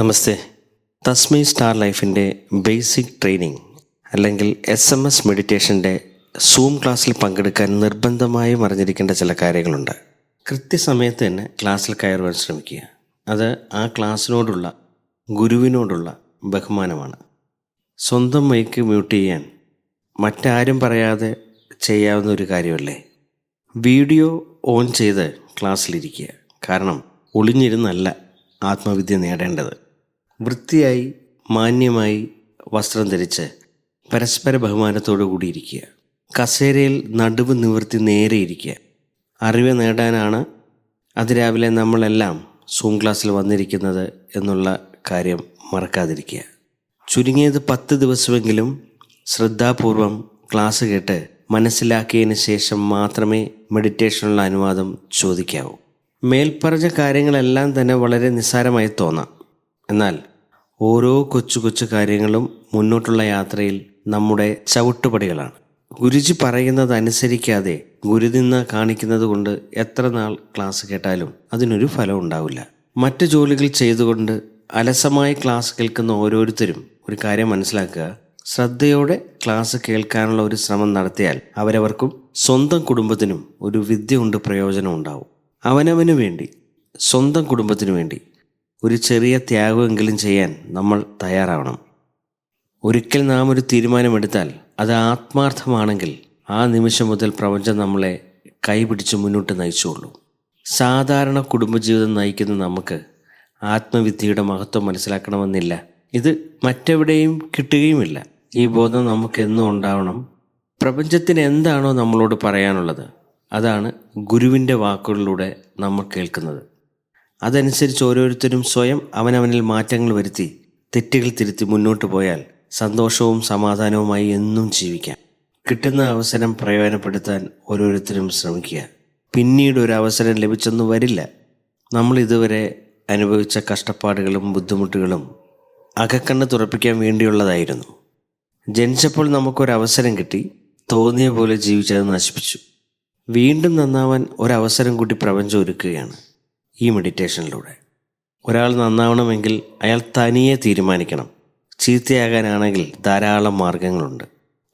നമസ്തേ. തസ്മൈ സ്റ്റാർ ലൈഫിന്റെ basic training അല്ലെങ്കിൽ എസ് എം എസ് മെഡിറ്റേഷന്റെ സൂം ക്ലാസ്സിൽ പങ്കെടുക്കാൻ നിർബന്ധമായും അറിഞ്ഞിരിക്കേണ്ട ചില കാര്യങ്ങളുണ്ട്. കൃത്യസമയത്ത് തന്നെ ക്ലാസ്സിൽ കയറുവാൻ ശ്രമിക്കുക. അത് ആ ക്ലാസ്സിനോടുള്ള ഗുരുവിനോടുള്ള ബഹുമാനമാണ്. സ്വന്തം മൈക്ക് മ്യൂട്ട് ചെയ്യാൻ മറ്റാരും പറയാതെ ചെയ്യാവുന്ന ഒരു കാര്യമല്ലേ? വീഡിയോ ഓൺ ചെയ്ത് ക്ലാസ്സിലിരിക്കുക. കാരണം ഒളിഞ്ഞിരുന്നല്ല ആത്മവിദ്യ നേടേണ്ടത്. വൃത്തിയായി മാന്യമായി വസ്ത്രം ധരിച്ച് പരസ്പര ബഹുമാനത്തോടു കൂടിയിരിക്കുക കസേരയിൽ നടുവ് നിവർത്തി നേരെ ഇരിക്കുക. അറിവ് നേടാനാണ് അതിരാവിലെ നമ്മളെല്ലാം സൂം ക്ലാസ്സിൽ വന്നിരിക്കുന്നത് എന്നുള്ള കാര്യം മറക്കാതിരിക്കുക. ചുരുങ്ങിയത് പത്ത് ദിവസമെങ്കിലും ശ്രദ്ധാപൂർവം ക്ലാസ് കേട്ട് മനസ്സിലാക്കിയതിന് ശേഷം മാത്രമേ മെഡിറ്റേഷനുള്ള അനുവാദം ചോദിക്കാവൂ. മേൽപ്പറഞ്ഞ കാര്യങ്ങളെല്ലാം തന്നെ വളരെ നിസ്സാരമായി തോന്നാം. എന്നാൽ ഓരോ കൊച്ചു കൊച്ചു കാര്യങ്ങളും മുന്നോട്ടുള്ള യാത്രയിൽ നമ്മുടെ ചവിട്ടുപടികളാണ്. ഗുരുജി പറയുന്നത് അനുസരിക്കാതെ ഗുരു നിന്ന് കാണിക്കുന്നത് കൊണ്ട് എത്ര നാൾ ക്ലാസ് കേട്ടാലും അതിനൊരു ഫലം ഉണ്ടാവില്ല. മറ്റു ജോലികൾ ചെയ്തുകൊണ്ട് അലസമായി ക്ലാസ് കേൾക്കുന്ന ഓരോരുത്തരും ഒരു കാര്യം മനസ്സിലാക്കുക. ശ്രദ്ധയോടെ ക്ലാസ് കേൾക്കാനുള്ള ഒരു ശ്രമം നടത്തിയാൽ അവരവർക്കും സ്വന്തം കുടുംബത്തിനും ഒരു വിദ്യ കൊണ്ട് പ്രയോജനം ഉണ്ടാവും. അവനവന് വേണ്ടി സ്വന്തം കുടുംബത്തിനു വേണ്ടി ഒരു ചെറിയ ത്യാഗമെങ്കിലും ചെയ്യാൻ നമ്മൾ തയ്യാറാവണം. ഒരിക്കൽ നാം ഒരു തീരുമാനമെടുത്താൽ അത് ആത്മാർത്ഥമാണെങ്കിൽ ആ നിമിഷം മുതൽ പ്രപഞ്ചം നമ്മളെ കൈപിടിച്ച് മുന്നോട്ട് നയിച്ചുകൊള്ളൂ സാധാരണ കുടുംബജീവിതം നയിക്കുന്ന നമുക്ക് ആത്മവിദ്യയുടെ മഹത്വം മനസ്സിലാക്കണമെന്നില്ല. ഇത് മറ്റെവിടെയും കിട്ടുകയുമില്ല. ഈ ബോധം നമുക്ക് എന്നും ഉണ്ടാവണം. പ്രപഞ്ചത്തിന് എന്താണോ നമ്മളോട് പറയാനുള്ളത്? അതാണ് ഗുരുവിന്റെ വാക്കുകളിലൂടെ നമ്മൾ കേൾക്കുന്നത്. അതനുസരിച്ച് ഓരോരുത്തരും സ്വയം അവനവനിൽ മാറ്റങ്ങൾ വരുത്തി തെറ്റുകൾ തിരുത്തി മുന്നോട്ട് പോയാൽ സന്തോഷവും സമാധാനവുമായി എന്നും ജീവിക്കാം. കിട്ടുന്ന അവസരം പ്രയോജനപ്പെടുത്താൻ ഓരോരുത്തരും ശ്രമിക്കുക. പിന്നീട് ഒരു അവസരം ലഭിച്ചൊന്നും വരില്ല. നമ്മൾ ഇതുവരെ അനുഭവിച്ച കഷ്ടപ്പാടുകളും ബുദ്ധിമുട്ടുകളും അകക്കണ്ണ് തുറപ്പിക്കാൻ വേണ്ടിയുള്ളതായിരുന്നു. ജനിച്ചപ്പോൾ നമുക്കൊരു അവസരം കിട്ടി തോന്നിയ പോലെ ജീവിച്ചത് നശിപ്പിച്ചു. വീണ്ടും നന്നാവാൻ ഒരവസരം കൂടി പ്രപഞ്ചം ഒരുക്കുകയാണ്. ഈ മെഡിറ്റേഷനിലൂടെ ഒരാൾ നന്നാവണമെങ്കിൽ അയാൾ തനിയെ തീരുമാനിക്കണം. ചീത്തയാകാനാണെങ്കിൽ ധാരാളം മാർഗങ്ങളുണ്ട്.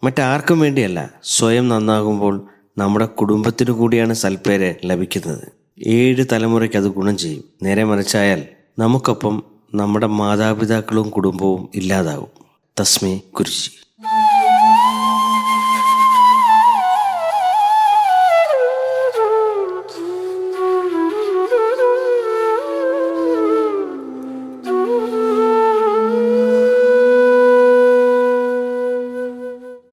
മറ്റാർക്കും വേണ്ടിയല്ല സ്വയം നന്നാകുമ്പോൾ നമ്മുടെ കുടുംബത്തിനു കൂടിയാണ് സൽപ്പേര് ലഭിക്കുന്നത്. ഏഴ് തലമുറയ്ക്ക് അത് ഗുണം ചെയ്യും. നേരെ മറിച്ചായാൽ നമുക്കൊപ്പം നമ്മുടെ മാതാപിതാക്കളും കുടുംബവും ഇല്ലാതാകും തസ്മേ കുരുജി